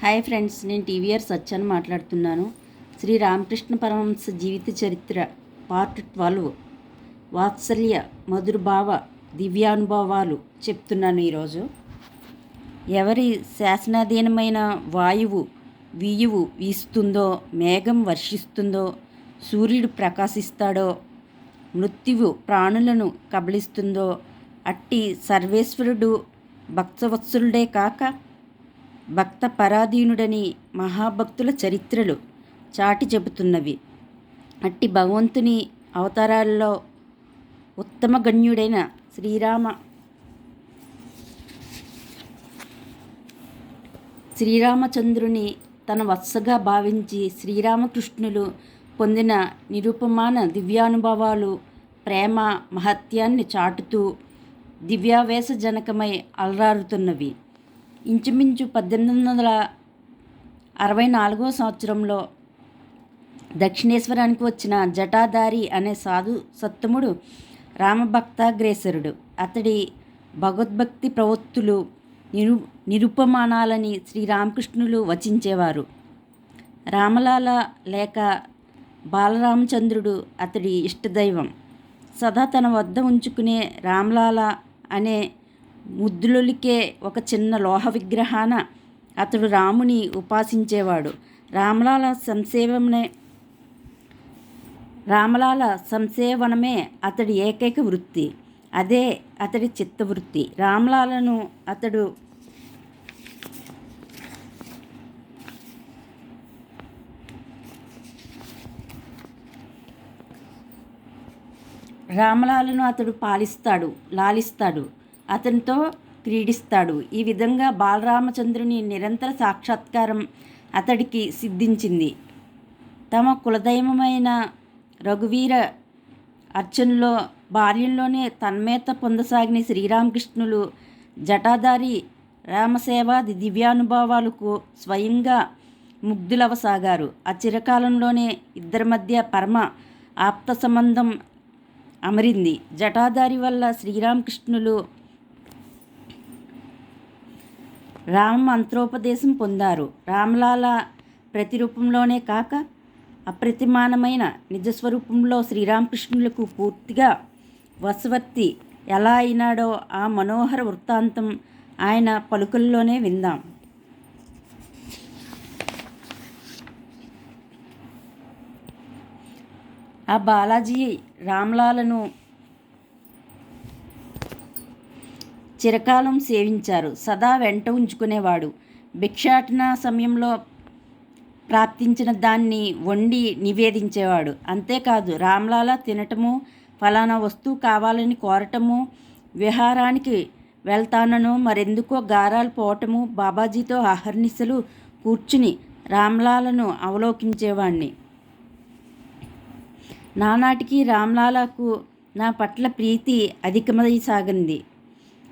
Hi friends నేను TVR సత్యాన్ని మాట్లాడుతున్నాను. శ్రీ రామకృష్ణ పరమహంస జీవిత చరిత్ర పార్ట్ ట్వెల్వ్. వాత్సల్య మధురభావ దివ్యానుభవాలు చెప్తున్నాను ఈరోజు. ఎవరి శాసనాధీనమైన వాయువు వీయువు వీస్తుందో మేఘం వర్షిస్తుందో సూర్యుడు ప్రకాశిస్తాడో మృత్యువు ప్రాణులను కబళిస్తుందో అట్టి సర్వేశ్వరుడు భక్తవత్సలుడే కాక భక్త పరాధీనుడని మహాభక్తుల చరిత్రలు చాటి చెబుతున్నవి. అట్టి భగవంతుని అవతారాల్లో ఉత్తమ గణ్యుడైన శ్రీరామ శ్రీరామచంద్రుని తన వత్సగా భావించి శ్రీరామకృష్ణులు పొందిన నిరుపమాన దివ్యానుభవాలు ప్రేమ మహత్యాన్ని చాటుతూ దివ్యావేశజనకమై అలరారుతున్నవి. ఇంచుమించు పద్దెనిమిది వందల అరవై నాలుగో సంవత్సరంలో దక్షిణేశ్వరానికి వచ్చిన జటాధారి అనే సాధు సత్తముడు రామభక్తాగ్రేసరుడు. అతడి భగవద్భక్తి ప్రవృత్తులు నిరు నిరుపమానాలని శ్రీరామకృష్ణులు వచించేవారు. రామలాల లేక బాలరామచంద్రుడు అతడి ఇష్టదైవం. సదా తన వద్ద ఉంచుకునే రామలాల అనే ముద్దులొలికే ఒక చిన్న లోహ విగ్రహాన అతడు రాముని ఉపాసించేవాడు. రామలాల సంసేవమనే రామలాల సంసేవనమే అతడి ఏకైక వృత్తి. అదే అతడి చిత్తవృత్తి. రామలాలను అతడు రామలాలను అతడు పాలిస్తాడు లాలిస్తాడు. అతనితో క్రీడిస్తాడు. ఈ విధంగా బాలరామచంద్రుని నిరంతర సాక్షాత్కారం అతడికి సిద్ధించింది. తమ కులదైవమైన రఘువీర అర్చనలో బాల్యంలోనే తన్మేత పొందసాగిన శ్రీరామకృష్ణులు జటాధారి రామసేవాది దివ్యానుభవాలకు స్వయంగా ముగ్ధులవసాగారు. ఆ చిరకాలంలోనే ఇద్దరి మధ్య పరమ ఆప్త సంబంధం అమరింది. జటాధారి వల్ల శ్రీరామకృష్ణులు రామ మంత్రోపదేశం పొందారు. రామలాల ప్రతిరూపంలోనే కాక అప్రతిమానమైన నిజస్వరూపంలో శ్రీరామకృష్ణులకు పూర్తిగా వశవర్తి ఎలా అయినాడో ఆ మనోహర వృత్తాంతం ఆయన పలుకుల్లోనే విందాం. ఆ బాలాజీ రామ్లాలను చిరకాలం సేవించారు. సదా వెంట ఉంచుకునేవాడు. భిక్షాటన సమయంలో ప్రాప్తించిన దాన్ని వండి నివేదించేవాడు. అంతేకాదు రామ్లాల తినటము ఫలానా వస్తువు కావాలని కోరటము విహారానికి వెళ్తానను మరెందుకో గారాలు పోవటము బాబాజీతో అహర్నిశలు కూర్చుని రామ్లాలను అవలోకించేవాణ్ణి. నానాటికి రామ్లాలకు నా పట్ల ప్రీతి అధికమై సాగింది.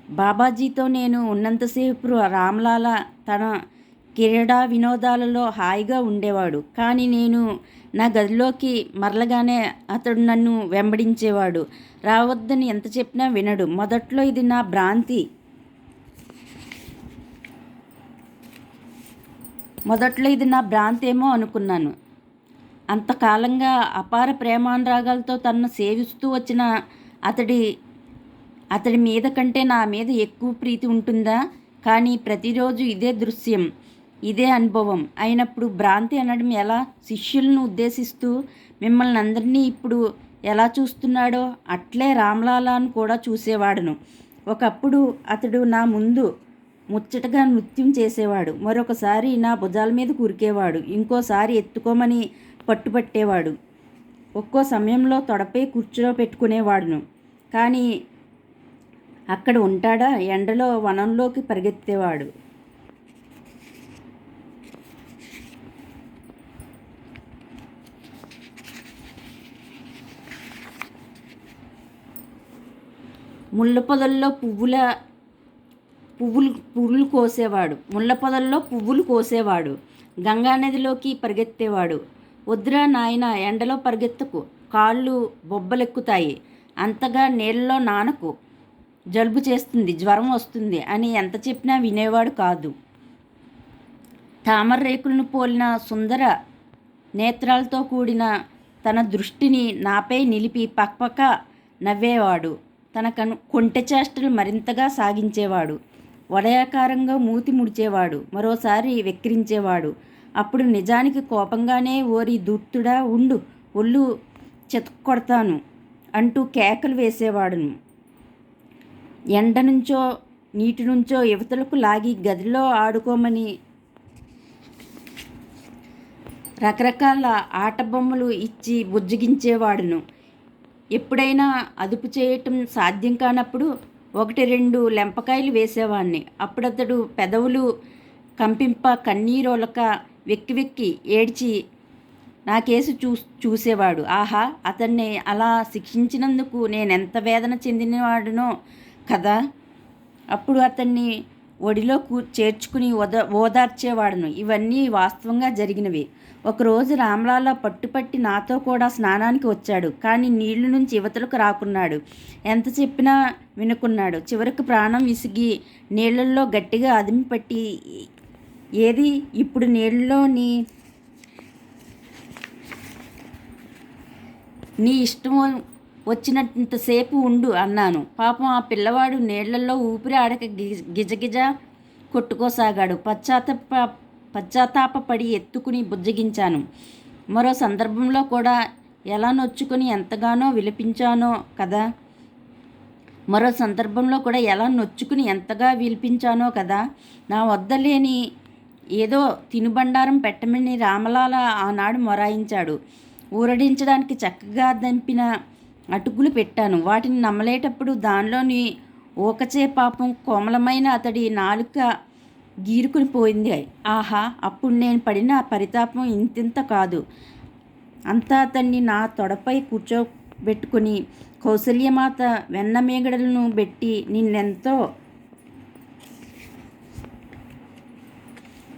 బాబాజీతో నేను ఉన్నంతసేపు రామ్లాల తన క్రీడా వినోదాలలో హాయిగా ఉండేవాడు. కానీ నేను నా గదిలోకి మరలగానే అతడు నన్ను వెంబడించేవాడు. రావద్దని ఎంత చెప్పినా వినడు. మొదట్లో ఇది నా భ్రాంతి. మొదట్లో ఇది నా భ్రాంతి ఏమో అనుకున్నాను. అంతకాలంగా అపార ప్రేమానురాగాలతో తనను సేవిస్తూ వచ్చిన అతడి అతడి మీద కంటే నా మీద ఎక్కువ ప్రీతి ఉంటుందా? కానీ ప్రతిరోజు ఇదే దృశ్యం ఇదే అనుభవం. అయినప్పుడు భ్రాంతి అనడం ఎలా? శిష్యులను ఉద్దేశిస్తూ మిమ్మల్ని అందరినీ ఇప్పుడు ఎలా చూస్తున్నాడో అట్లే రామ్లాలాను కూడా చూసేవాడును. ఒకప్పుడు అతడు నా ముందు ముచ్చటగా నృత్యం చేసేవాడు. మరొకసారి నా భుజాల మీద కురికేవాడు. ఇంకోసారి ఎత్తుకోమని పట్టుపట్టేవాడు. ఒక్కో సమయంలో తొడపై కూర్చులో పెట్టుకునేవాడును. కానీ అక్కడ ఉంటాడా? ఎండలో వనంలోకి పరిగెత్తేవాడు. ముళ్ళ పొదల్లో పువ్వుల పువ్వులు పువ్వులు కోసేవాడు. ముళ్ళ పొదల్లో పువ్వులు కోసేవాడు. గంగానదిలోకి పరిగెత్తేవాడు. వద్దురా నాయన ఎండలో పరిగెత్తకు. కాళ్ళు బొబ్బలెక్కుతాయి. అంతగా నీళ్ళలో నానకు. జలుబు చేస్తుంది జ్వరం వస్తుంది అని ఎంత చెప్పినా వినేవాడు కాదు. తామర రేకులను పోలిన సుందర నేత్రాలతో కూడిన తన దృష్టిని నాపై నిలిపి పక్కపక్క నవ్వేవాడు. తన కను కొంటె చేష్టలు మరింతగా సాగించేవాడు. వలయాకారంగా మూతి ముడిచేవాడు. మరోసారి వెక్కిరించేవాడు. అప్పుడు నిజానికి కోపంగానే ఓరి దుర్తుడా ఉండు ఒళ్ళు చెతుక్కొడతాను అంటూ కేకలు వేసేవాడును. ఎండ నుంచో నీటి నుంచో యువతలకు లాగి గదిలో ఆడుకోమని రకరకాల ఆట బొమ్మలు ఇచ్చి బుజ్జగించేవాడును. ఎప్పుడైనా అదుపు చేయటం సాధ్యం కానప్పుడు ఒకటి రెండు లెంపకాయలు వేసేవాడిని అప్పుడతడు పెదవులు కంపింప కన్నీరోలక వెక్కి వెక్కి ఏడ్చి నా కేసు చూ చూసేవాడు. ఆహా అతన్ని అలా శిక్షించినందుకు నేనెంత వేదన చెందినవాడునో కదా? అప్పుడు అతన్ని ఒడిలో కూ చేర్చుకుని ఓద ఓదార్చేవాడను. ఇవన్నీ వాస్తవంగా జరిగినవి. ఒకరోజు రామలాల పట్టుపట్టి నాతో కూడా స్నానానికి వచ్చాడు. కానీ నీళ్ళు నుంచి యువతలకు రాకున్నాడు. ఎంత చెప్పినా వినుకున్నాడు. చివరికి ప్రాణం విసిగి నీళ్ళల్లో గట్టిగా అదిమి పట్టి ఏది? ఇప్పుడు నీళ్ళలో నీ నీ ఇష్టం వచ్చినంతసేపు ఉండు అన్నాను. పాపం ఆ పిల్లవాడు నీళ్ళలో ఊపిరి ఆడక గిజగిజ కొట్టుకోసాగాడు. పశ్చాత్తాప పశ్చాత్తాపపడి ఎత్తుకుని బుజ్జగించాను. మరో సందర్భంలో కూడా ఎలా నొచ్చుకొని ఎంతగానో విలిపించానో కదా? మరో సందర్భంలో కూడా ఎలా నొచ్చుకుని ఎంతగా విలిపించానో కదా? నా వద్ద లేని ఏదో తినుబండారం పెట్టమని రామలాల ఆనాడు మొరాయించాడు. ఊరడించడానికి చక్కగా దంపిన అటుకులు పెట్టాను. వాటిని నమ్మలేటప్పుడు దానిలోని ఊకచే పాపం కోమలమైన అతడి నాలుక గీరుకుని పోయింది. ఆహా అప్పుడు నేను పడిన పరితాపం ఇంతింత కాదు. అంతా అతన్ని నా తొడపై కూర్చోబెట్టుకుని కౌసల్యమాత వెన్న మేగడలను పెట్టి నిన్నెంతో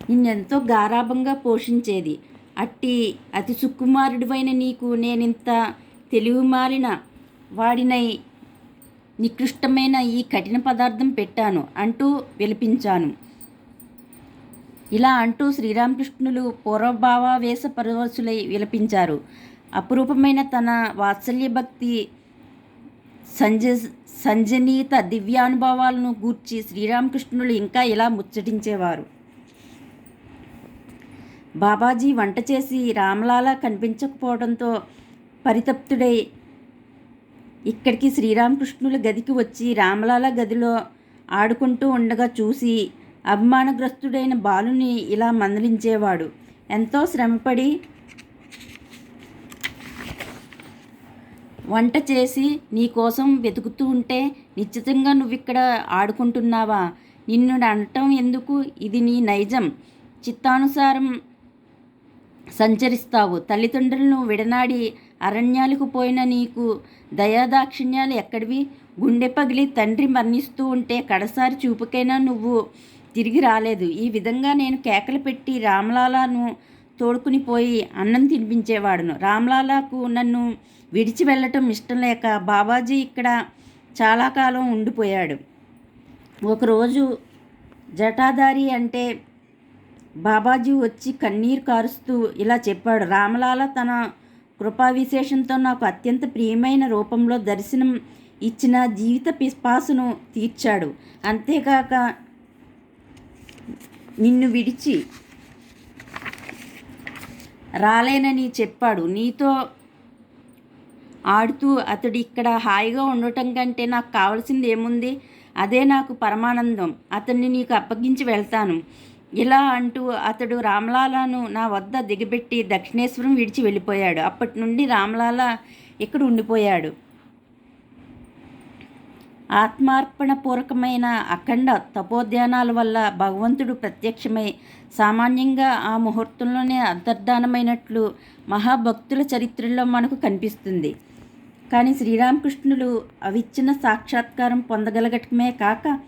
నిన్నెంతో గారాభంగా పోషించేది. అట్టి అతి సుకుమారుడివైన నీకు నేనింత తెలివి మారిన వాడినై నికృష్టమైన ఈ కఠిన పదార్థం పెట్టాను అంటూ విలిపించాను. ఇలా అంటూ శ్రీరామకృష్ణులు పూర్వభావావేశ పరవశులై విలపించారు. అపురూపమైన తన వాత్సల్య భక్తి సంజ సంజనీత దివ్యానుభవాలను గూర్చి శ్రీరామకృష్ణులు ఇంకా ఇలా ముచ్చటించేవారు. బాబాజీ వంట చేసి రామలాలా కనిపించకపోవడంతో పరితప్తుడై ఇక్కడికి శ్రీరామకృష్ణుల గదికి వచ్చి రామలాల గదిలో ఆడుకుంటూ ఉండగా చూసి అభిమానగ్రస్తుడైన బాలుని ఇలా మందలించేవాడు. ఎంతో శ్రమపడి వంట చేసి నీ కోసం వెతుకుతూ ఉంటే నిశ్చితంగా నువ్వు ఇక్కడ ఆడుకుంటున్నావా? నిన్ను అనటం ఎందుకు? ఇది నీ నైజం. చిత్తానుసారం సంచరిస్తావు. తల్లిదండ్రులను విడనాడి అరణ్యాలకు పోయిన నీకు దయాదాక్షిణ్యాలు ఎక్కడివి? గుండె పగిలి తండ్రి మరణిస్తూ ఉంటే కడసారి చూపుకైనా నువ్వు తిరిగి రాలేదు. ఈ విధంగా నేను కేకలు పెట్టి రామలాలను తోడుకుని పోయి అన్నం తినిపించేవాడును. రామలాలకు నన్ను విడిచి వెళ్ళటం ఇష్టం లేక బాబాజీ ఇక్కడ చాలా కాలం ఉండిపోయాడు. ఒకరోజు జటాదారి అంటే బాబాజీ వచ్చి కన్నీరు కారుస్తూ ఇలా చెప్పాడు. రామలాల తన కృపా విశేషంతో నాకు అత్యంత ప్రియమైన రూపంలో దర్శనం ఇచ్చిన జీవిత పిస్పాసును తీర్చాడు. అంతేకాక నిన్ను విడిచి రాలేనని చెప్పాడు. నీతో ఆడుతూ అతడు ఇక్కడ హాయిగా ఉండటం కంటే నాకు కావాల్సింది ఏముంది? అదే నాకు పరమానందం. అతన్ని నీకు అప్పగించి వెళ్తాను. ఇలా అంటూ అతడు రామలాలను నా వద్ద దిగబెట్టి దక్షిణేశ్వరం విడిచి వెళ్ళిపోయాడు. అప్పటి నుండి రామలాల ఇక్కడ ఉండిపోయాడు? ఆత్మార్పణ పూర్వకమైన అఖండ తపోధ్యానాల వల్ల భగవంతుడు ప్రత్యక్షమై సామాన్యంగా ఆ ముహూర్తంలోనే అంతర్ధానమైనట్లు మహాభక్తుల చరిత్రలో మనకు కనిపిస్తుంది. కానీ శ్రీరామకృష్ణులు అవిచ్చిన సాక్షాత్కారం పొందగలగటమే కాక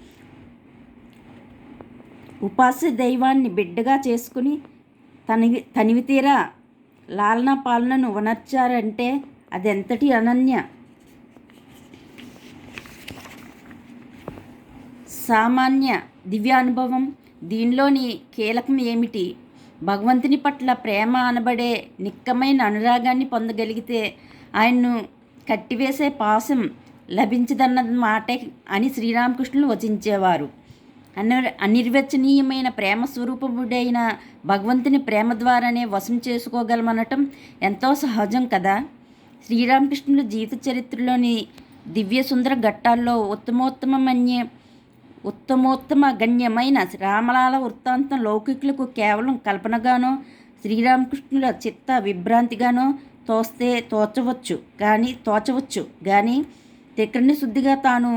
ఉపాసి దైవాన్ని బిడ్డగా చేసుకుని తనివి తనివి తీరా లాలన పాలనను వనర్చారంటే అదెంతటి అనన్య? సామాన్య దివ్యానుభవం దీనిలోని కీలకం ఏమిటి? భగవంతుని పట్ల ప్రేమ అనబడే నిక్కమైన అనురాగాన్ని పొందగలిగితే ఆయన్ను కట్టివేసే పాసం లభించదన్న మాటే అని శ్రీరామకృష్ణులు వచించేవారు. అనిర్ అనిర్వచనీయమైన ప్రేమ స్వరూపముడైన భగవంతుని ప్రేమ ద్వారానే వశం చేసుకోగలమనటం ఎంతో సహజం కదా? శ్రీరామకృష్ణుల జీవిత చరిత్రలోని దివ్య సుందర ఘట్టాల్లో ఉత్తమోత్తమమన్య ఉత్తమోత్తమ గణ్యమైన రామలాల వృత్తాంతం లౌకికులకు కేవలం కల్పనగానో శ్రీరామకృష్ణుల చిత్త విభ్రాంతిగానో తోస్తే తోచవచ్చు కానీ తోచవచ్చు కానీ త్రికరణ శుద్ధిగా తాను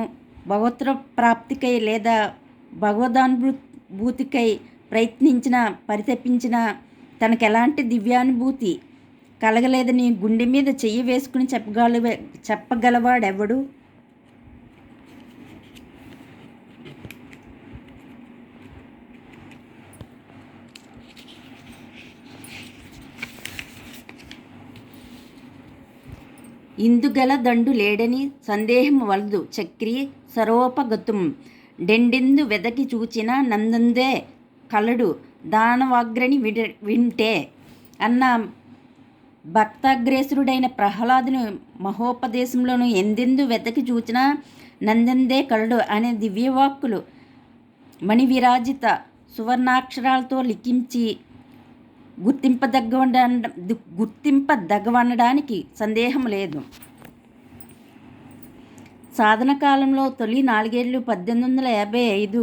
భగవత్ర ప్రాప్తికై లేదా భగవదానుభూతికై ప్రయత్నించిన పరితపించిన తనకు ఎలాంటి దివ్యానుభూతి కలగలేదని గుండె మీద చెయ్యి వేసుకుని చెప్పగల చెప్పగలవాడెవడు? ఇందుగల దండు లేడని సందేహం వలదు. చక్రి సరోపగతుం డెండెందు వెదకి చూచిన నందందే కలడు దానవాగ్రని విడ వింటే. అన్న భక్తాగ్రేసురుడైన ప్రహ్లాదుని మహోపదేశంలోను ఎందెందు వెతకి చూచినా నందందే కలడు అనే దివ్యవాక్కులు మణి విరాజిత సువర్ణాక్షరాలతో లిఖించి గుర్తింపదగ్గ గుర్తింపదగ్గవనడానికి సందేహం లేదు. సాధన కాలంలో తొలి నాలుగేళ్ళు పద్దెనిమిది వందల యాభై ఐదు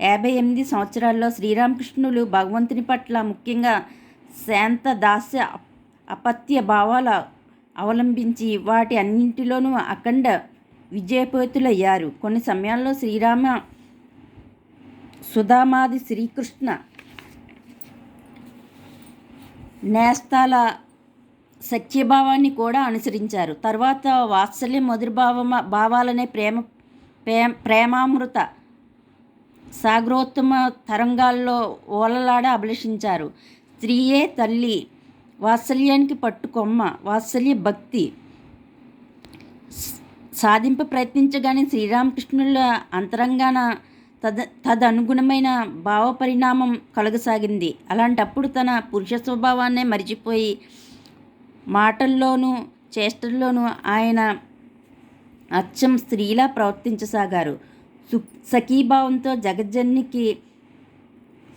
యాభై ఎనిమిది సంవత్సరాల్లో శ్రీరామకృష్ణులు భగవంతుని పట్ల ముఖ్యంగా శాంత దాస్య అపత్య భావాలు అవలంబించి వాటి అన్నింటిలోనూ అఖండ విజయపోతులయ్యారు. కొన్ని సమయాల్లో శ్రీరామ సుధామాది శ్రీకృష్ణ నేస్తాల సత్యభావాన్ని కూడా అనుసరించారు. తర్వాత వాత్సల్య మధుర్భావమ భావాలనే ప్రేమ ప్రేమ ప్రేమామృత సాగరోత్తమ తరంగాల్లో ఓలలాడ అభిలషించారు. స్త్రీయే తల్లి వాత్సల్యానికి పట్టుకొమ్మ వాత్సల్య భక్తి. సాధింప ప్రయత్నించగానే శ్రీరామకృష్ణుల అంతరంగాన తద తదనుగుణమైన భావ పరిణామం కలగసాగింది. అలాంటప్పుడు తన పురుష స్వభావాన్నే మరిచిపోయి మాటల్లోనూ చేష్టల్లోనూ ఆయన అచ్చం స్త్రీలా ప్రవర్తించసాగారు. సు సఖీభావంతో జగజ్జన్నికి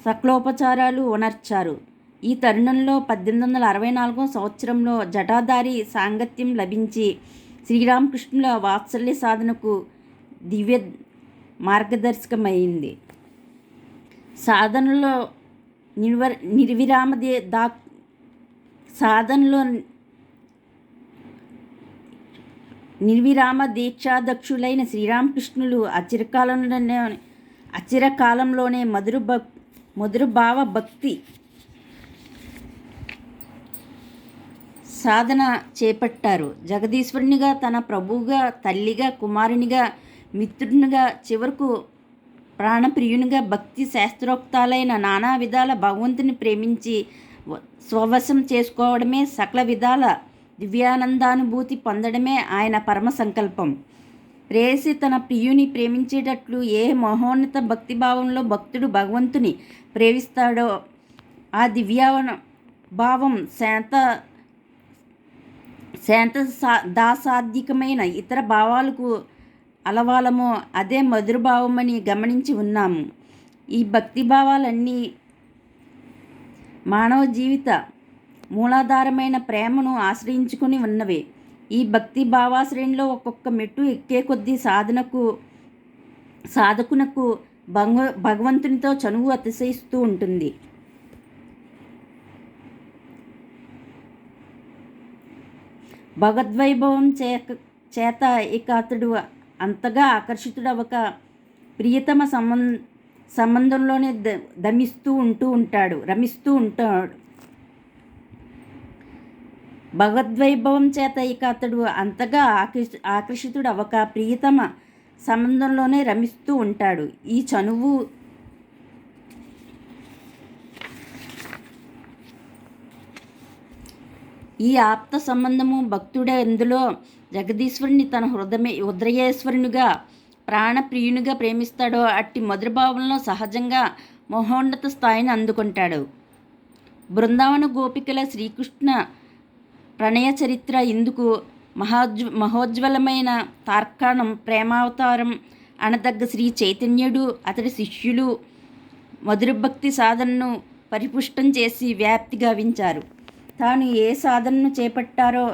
సకలోపచారాలు ఉనర్చారు. ఈ తరుణంలో పద్దెనిమిది వందల అరవై నాలుగో సంవత్సరంలో జటాధారి సాంగత్యం లభించి శ్రీరామకృష్ణుల వాత్సల్య సాధనకు దివ్య మార్గదర్శకమైంది. సాధనలో నిర్వ నిర్విరామ దా సాధనలో నిర్విరామ దీక్షాదక్షులైన శ్రీరామకృష్ణులు అచిరకాలంలోనే అచిరకాలంలోనే మధుర భక్ మధురభావ భక్తి సాధన చేపట్టారు. జగదీశ్వరునిగా తన ప్రభువుగా తల్లిగా కుమారునిగా మిత్రునిగా చివరకు ప్రాణప్రియునిగా భక్తి శాస్త్రోక్తాలైన నానా విధాల భగవంతుని ప్రేమించి స్వవశం చేసుకోవడమే సకల విధాల దివ్యానందానుభూతి పొందడమే ఆయన పరమ సంకల్పం. ప్రేయసి తన ప్రియుని ప్రేమించేటట్లు ఏ మహోన్నత భక్తిభావంలో భక్తుడు భగవంతుని ప్రేమిస్తాడో ఆ దివ్యావన భావం శాంత శాంత సా దాసాధ్యకమైన ఇతర భావాలకు అలవాలమో అదే మధురభావమని గమనించి ఉన్నాము. ఈ భక్తి భావాలన్నీ మానవ జీవిత మూలాధారమైన ప్రేమను ఆశ్రయించుకుని ఉన్నవి. ఈ భక్తి భావాశ్రయంలో ఒక్కొక్క మెట్టు ఎక్కే కొద్దీ సాధనకు సాధకునకు భగ భగవంతునితో చనువు అతిశయిస్తూ ఉంటుంది. భగద్వైభవం చేక చేత ఇక అతడు అంతగా ఆకర్షితుడవక ప్రియతమ సంబంధ సంబంధంలోనే ద దమిస్తూ ఉంటూ ఉంటాడు రమిస్తూ ఉంటాడు. భగవద్వైభవం చేత ఇక అతడు అంతగా ఆకర్షి ఆకర్షితుడు అవక ప్రియతమ సంబంధంలోనే రమిస్తూ ఉంటాడు. ఈ చనువు ఈ ఆప్త సంబంధము భక్తుడే ఎందులో జగదీశ్వరుని తన హృదయ ఉద్రయేశ్వరునిగా ప్రాణప్రియునిగా ప్రేమిస్తాడో అట్టి మధురభావంలో సహజంగా మహోన్నత స్థాయిని అందుకుంటాడు. బృందావన గోపికల శ్రీకృష్ణ ప్రణయ చరిత్ర ఇందుకు మహోజ్వ మహోజ్వలమైన తార్కాణం ప్రేమావతారం అనదగ్గ శ్రీ చైతన్యుడు అతడి శిష్యులు మధుర భక్తి సాధనను పరిపుష్టం చేసి వ్యాప్తి గావించారు. తాను ఏ సాధనను చేపట్టారో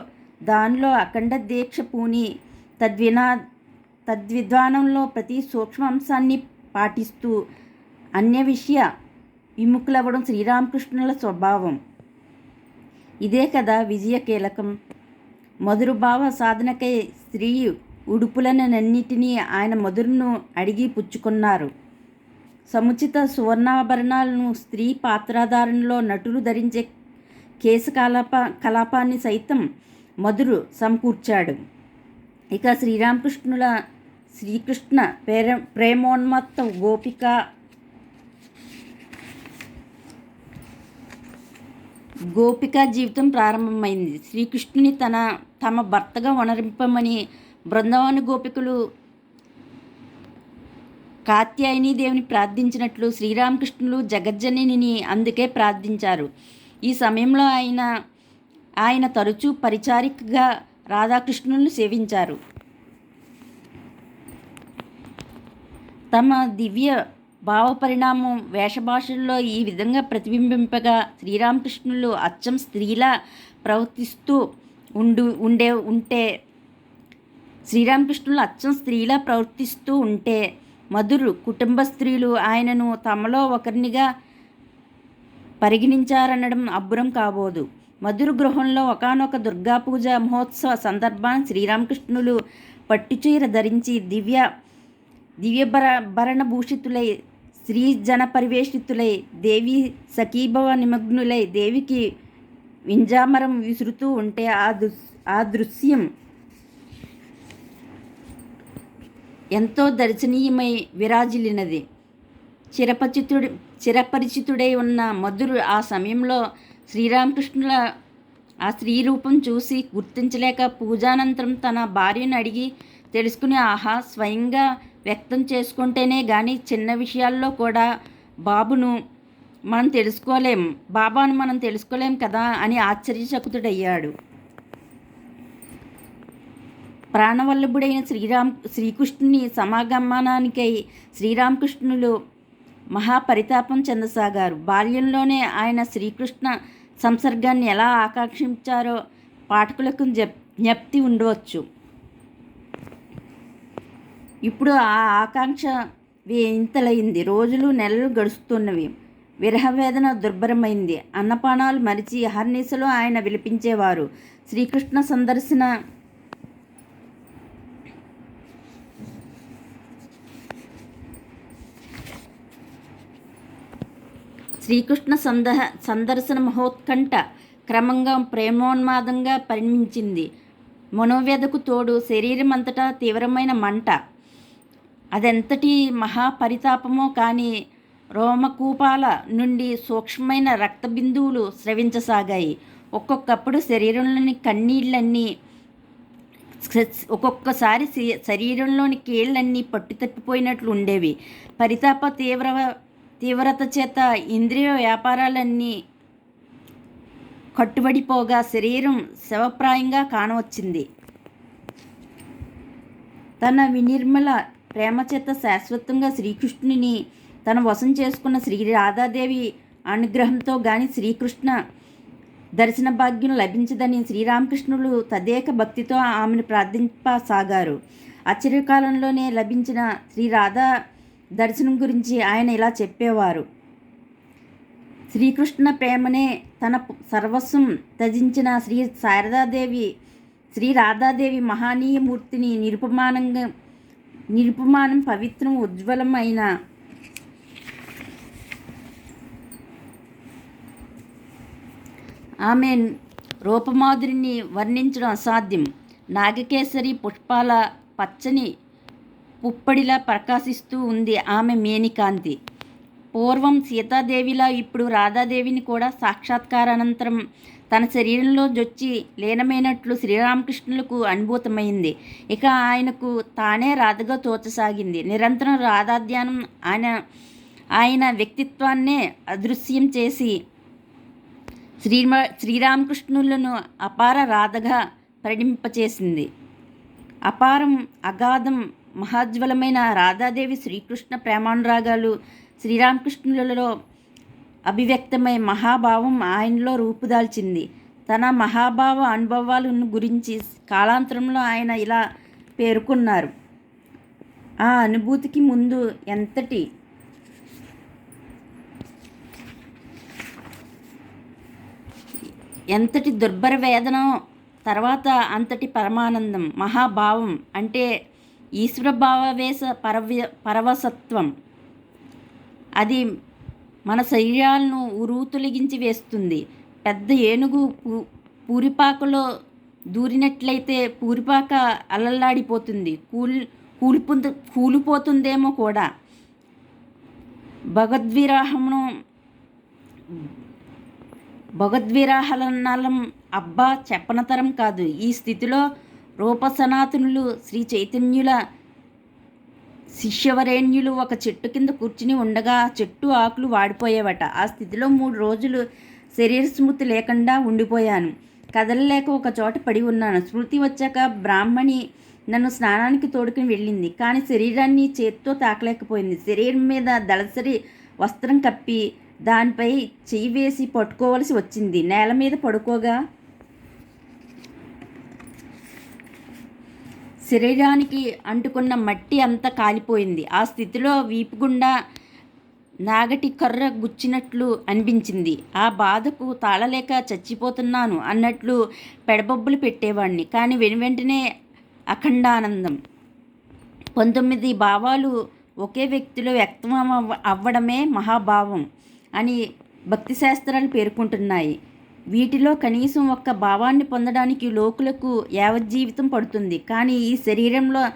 దానిలో అఖండ దీక్ష పూని తద్వినా తద్విద్వానంలో ప్రతి సూక్ష్మ అంశాన్ని పాటిస్తూ అన్య విషయ విముఖులవ్వడం శ్రీరామకృష్ణుల స్వభావం. ఇదే కదా విజయ కీలకం. మధురభావ సాధనకై స్త్రీ ఉడుపులనన్నిటినీ ఆయన మధురును అడిగి పుచ్చుకున్నారు. సముచిత సువర్ణాభరణాలను స్త్రీ పాత్రాధారణలో నటులు ధరించే కేసు కలాప కలాపాన్ని సైతం మధురు సమకూర్చాడు. ఇక శ్రీరామకృష్ణుల శ్రీకృష్ణ ప్రేర ప్రేమోన్మత్త గోపిక గోపిక జీవితం ప్రారంభమైంది. శ్రీకృష్ణుని తన తమ భర్తగా వనరింపమని బృందావన గోపికలు కాత్యాయని దేవుని ప్రార్థించినట్లు శ్రీరామకృష్ణులు జగజ్జనిని అందుకే ప్రార్థించారు. ఈ సమయంలో ఆయన ఆయన తరచూ పరిచారికగా రాధాకృష్ణులను సేవించారు. తమ దివ్య భావ పరిణామం వేషభాషల్లో ఈ విధంగా ప్రతిబింబింపగా శ్రీరామకృష్ణులు అచ్చం స్త్రీలా ప్రవర్తిస్తూ ఉండు ఉండే ఉంటే శ్రీరామకృష్ణులు అచ్చం స్త్రీలా ప్రవర్తిస్తూ ఉంటే మధురు కుటుంబ స్త్రీలు ఆయనను తమలో ఒకరినిగా పరిగణించారనడం అబ్బురం కాబోదు. మధుర గృహంలో ఒకనొక దుర్గా పూజ మహోత్సవ సందర్భాన్ని శ్రీరామకృష్ణులు పట్టుచీర ధరించి దివ్య దివ్య భర భరణభూషితులై స్త్రీ జన పరివేషితులై దేవి సఖీభవ నిమగ్నులై దేవికి వింజామరం విసురుతూ ఉంటే ఆ దృశ్ ఆ దృశ్యం ఎంతో దర్శనీయమై విరాజిల్లినది. చిరపరిచితుడి చిరపరిచితుడై ఉన్న మధురు ఆ సమయంలో శ్రీరామకృష్ణుల ఆ స్త్రీ రూపం చూసి గుర్తించలేక పూజానంతరం తన భార్యను అడిగి తెలుసుకుని ఆహా స్వయంగా వ్యక్తం చేసుకుంటేనే కానీ చిన్న విషయాల్లో కూడా బాబును మనం తెలుసుకోలేం. బాబాను మనం తెలుసుకోలేం కదా అని ఆశ్చర్యచకుతుడయ్యాడు. ప్రాణవల్లభుడైన శ్రీరామ్ శ్రీకృష్ణుని సమాగమనానికై శ్రీరామకృష్ణులు మహాపరితాపం చెందసాగారు. బాల్యంలోనే ఆయన శ్రీకృష్ణ సంసర్గాన్ని ఎలా ఆకాంక్షించారో పాఠకులకు జప్ జ్ఞప్తి ఉండవచ్చు. ఇప్పుడు ఆ ఆకాంక్ష ఇంతలైంది. రోజులు నెలలు గడుస్తున్నవి. విరహవేదన దుర్భరమైంది. అన్నపానాలు మరిచి అహర్నిశలో ఆయన విలిపించేవారు. శ్రీకృష్ణ సందర్శన శ్రీకృష్ణ సంద సందర్శన మహోత్కంఠ క్రమంగా ప్రేమోన్మాదంగా పరిణమించింది. మనోవేదకు తోడు శరీరం అంతటా తీవ్రమైన మంట అదెంతటి మహాపరితాపమో కానీ రోమకూపాల నుండి సూక్ష్మమైన రక్త బిందువులు స్రవించసాగాయి. ఒక్కొక్కప్పుడు శరీరంలోని కన్నీళ్ళన్నీ ఒక్కొక్కసారి శరీరంలోని కీళ్ళన్నీ పట్టు తప్పిపోయినట్లు ఉండేవి. పరితాప తీవ్ర తీవ్రత చేత ఇంద్రియ వ్యాపారాలన్నీ కట్టుబడిపోగా శరీరం శవప్రాయంగా కానవచ్చింది. తన వినిర్మల ప్రేమ చేత శాశ్వతంగా శ్రీకృష్ణుని తన వశం చేసుకున్న శ్రీ రాధాదేవి అనుగ్రహంతో గాని శ్రీకృష్ణ దర్శన భాగ్యం లభించదని శ్రీరామకృష్ణులు తదేక భక్తితో ఆమెను ప్రార్థింపసాగారు. ఆశ్చర్యకాలంలోనే లభించిన శ్రీ రాధా దర్శనం గురించి ఆయన ఇలా చెప్పేవారు. శ్రీకృష్ణ ప్రేమనే తన సర్వస్వం త్యజించిన శ్రీ శారదాదేవి శ్రీ రాధాదేవి మహనీయమూర్తిని నిరుపమానంగా నిరుపమానం పవిత్రం ఉజ్వలమైన ఆమె రూపమాధురిని వర్ణించడం అసాధ్యం. నాగకేసరి పుష్పాల పచ్చని పుప్పడిలా ప్రకాశిస్తూ ఉంది ఆమె మేనికాంతి. పూర్వం సీతాదేవిలా ఇప్పుడు రాధాదేవిని కూడా సాక్షాత్కారానంతరం తన శరీరంలో జొచ్చి లీనమైనట్లు శ్రీరామకృష్ణులకు అనుభూతమైంది. ఇక ఆయనకు తానే రాధగా తోచసాగింది. నిరంతరం రాధాధ్యానం ఆయన ఆయన వ్యక్తిత్వాన్నే అదృశ్యం చేసి శ్రీమ శ్రీరామకృష్ణులను అపార రాధగా పరిణింపచేసింది అపారం అగాధం మహాజ్వలమైన రాధాదేవి శ్రీకృష్ణ ప్రేమానురాగాలు శ్రీరామకృష్ణులలో అభివ్యక్తమై మహాభావం ఆయనలో రూపుదాల్చింది. తన మహాభావ అనుభవాలను గురించి కాలాంతరంలో ఆయన ఇలా పేర్కొన్నారు. ఆ అనుభూతికి ముందు ఎంతటి ఎంతటి దుర్భర వేదన తర్వాత అంతటి పరమానందం మహాభావం అంటే ఈశ్వర భావవేశ పరవ్య పరవసత్వం అది మన శరీరాలను ఉరుతొలగించి వేస్తుంది. పెద్ద ఏనుగు పూ పూరిపాకలో దూరినట్లయితే పూరిపాక అల్లల్లాడిపోతుంది కూల్ కూలిపో కూలిపోతుందేమో కూడా. భగద్విరాహమును భగవద్విరాహలనం అబ్బా చెప్పనతరం కాదు. ఈ స్థితిలో రూపసనాతనులు శ్రీ చైతన్యుల శిష్యవరేణ్యులు ఒక చెట్టు కింద కూర్చుని ఉండగా చెట్టు ఆకులు వాడిపోయేవట. ఆ స్థితిలో మూడు రోజులు శరీర స్మృతి లేకుండా ఉండిపోయాను. కదలలేక ఒక చోట పడి ఉన్నాను. స్మృతి వచ్చాక బ్రాహ్మణి నన్ను స్నానానికి తోడుకుని వెళ్ళింది. కానీ శరీరాన్ని చేత్తో తాకలేకపోయింది. శరీరం మీద దళసరి వస్త్రం కప్పి దానిపై చెయ్యి వేసి పట్టుకోవలసి వచ్చింది. నేల మీద పడుకోగా శరీరానికి అంటుకున్న మట్టి అంతా కాలిపోయింది. ఆ స్థితిలో వీపు గుండా నాగటి కర్ర గుచ్చినట్లు అనిపించింది. ఆ బాధకు తాళలేక చచ్చిపోతున్నాను అన్నట్లు పెడబొబ్బులు పెట్టేవాడిని కానీ వెను వెంటనే అఖండానందం. పంతొమ్మిది భావాలు ఒకే వ్యక్తిలో వ్యక్తం అవ్వడమే మహాభావం అని భక్తి శాస్త్రాలు పేర్కొంటున్నాయి. వీటిలో కనీసం ఒక్క భావాన్ని పొందడానికి లోకులకు యావజ్జీవితం పడుతుంది. కానీ ఈ శరీరంలో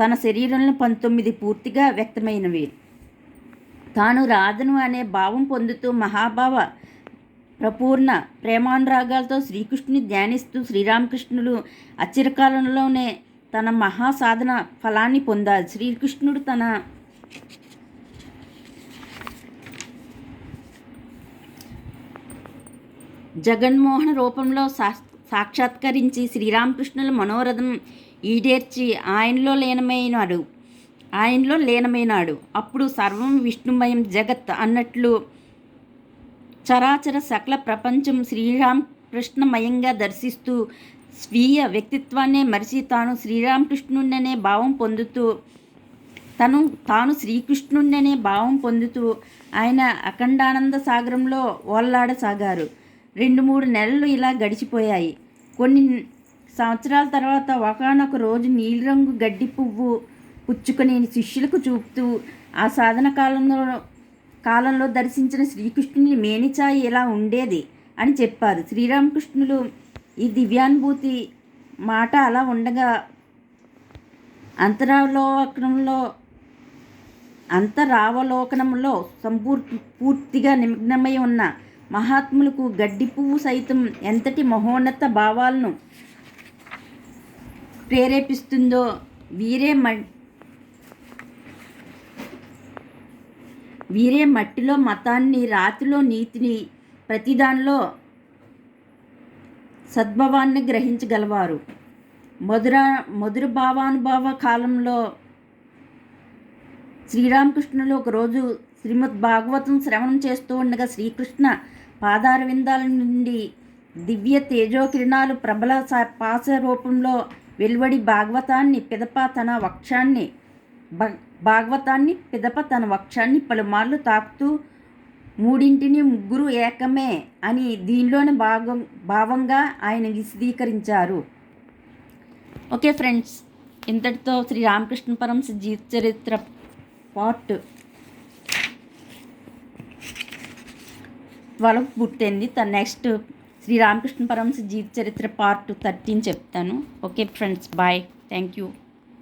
తన శరీరంలో పంతొమ్మిది పూర్తిగా వ్యక్తమైనవి. తాను రాధను అనే భావం పొందుతూ మహాభావ ప్రపూర్ణ ప్రేమానురాగాలతో శ్రీకృష్ణుని ధ్యానిస్తూ శ్రీరామకృష్ణులు అచిరకాలంలోనే తన మహాసాధన ఫలాన్ని పొందారు. శ్రీకృష్ణుడు తన జగన్మోహన రూపంలో సా సాక్షాత్కరించి శ్రీరామకృష్ణుల మనోరథం ఈడేర్చి ఆయనలో లీనమైనాడు. ఆయనలో లీనమైనాడు. అప్పుడు సర్వం విష్ణుమయం జగత్ అన్నట్లు చరాచర సకల ప్రపంచం శ్రీరామకృష్ణమయంగా దర్శిస్తూ స్వీయ వ్యక్తిత్వాన్నే మరిచి తాను శ్రీరామకృష్ణుడనే భావం పొందుతూ తను తాను శ్రీకృష్ణుడనే భావం పొందుతూ ఆయన అఖండానంద సాగరంలో ఓల్లాడసాగారు. రెండు మూడు నెలలు ఇలా గడిచిపోయాయి. కొన్ని సంవత్సరాల తర్వాత ఒకనొక రోజు నీలిరంగు గడ్డి పువ్వు పుచ్చుకొని శిష్యులకు చూపుతూ ఆ సాధన కాలంలో కాలంలో దర్శించిన శ్రీకృష్ణుని మేనిచాయి ఇలా ఉండేది అని చెప్పారు. శ్రీరామకృష్ణులు ఈ దివ్యానుభూతి మాట అలా ఉండగా అంతరావలోకనంలో అంతరావలోకనంలో సంపూర్ పూర్తిగా నిమగ్నమై ఉన్న మహాత్ములకు గడ్డి పువ్వు సైతం ఎంతటి మహోన్నత భావాలను ప్రేరేపిస్తుందో వీరే మ వీరే మట్టిలో మతాన్ని రాతిలో నీతిని ప్రతిదానిలో సద్భావాన్ని గ్రహించగలవారు. మధుర మధుర భావానుభావ కాలంలో శ్రీరామకృష్ణులు ఒకరోజు శ్రీమద్ భాగవతం శ్రవణం చేస్తూ ఉండగా శ్రీకృష్ణ పాదారవిందాల నుండి దివ్య తేజోకిరణాలు ప్రబల పాస రూపంలో వెలువడి భాగవతాన్ని పిదప తన వక్షాన్ని భాగవతాన్ని పిదప తన వక్షాన్ని పలుమార్లు తాకుతూ మూడింటిని ముగ్గురు ఏకమే అని దీనిలోని భాగం భావంగా ఆయన విశదీకరించారు. ఓకే ఫ్రెండ్స్ ఇంతటితో శ్రీ రామకృష్ణ పరమశ జీవిత చరిత్ర పార్ట్ వాళ్ళకు పుట్టింది. తన నెక్స్ట్ శ్రీ రామకృష్ణ పరమశ జీవిత చరిత్ర పార్ట్ థర్టీన్ చెప్తాను. Okay friends bye thank you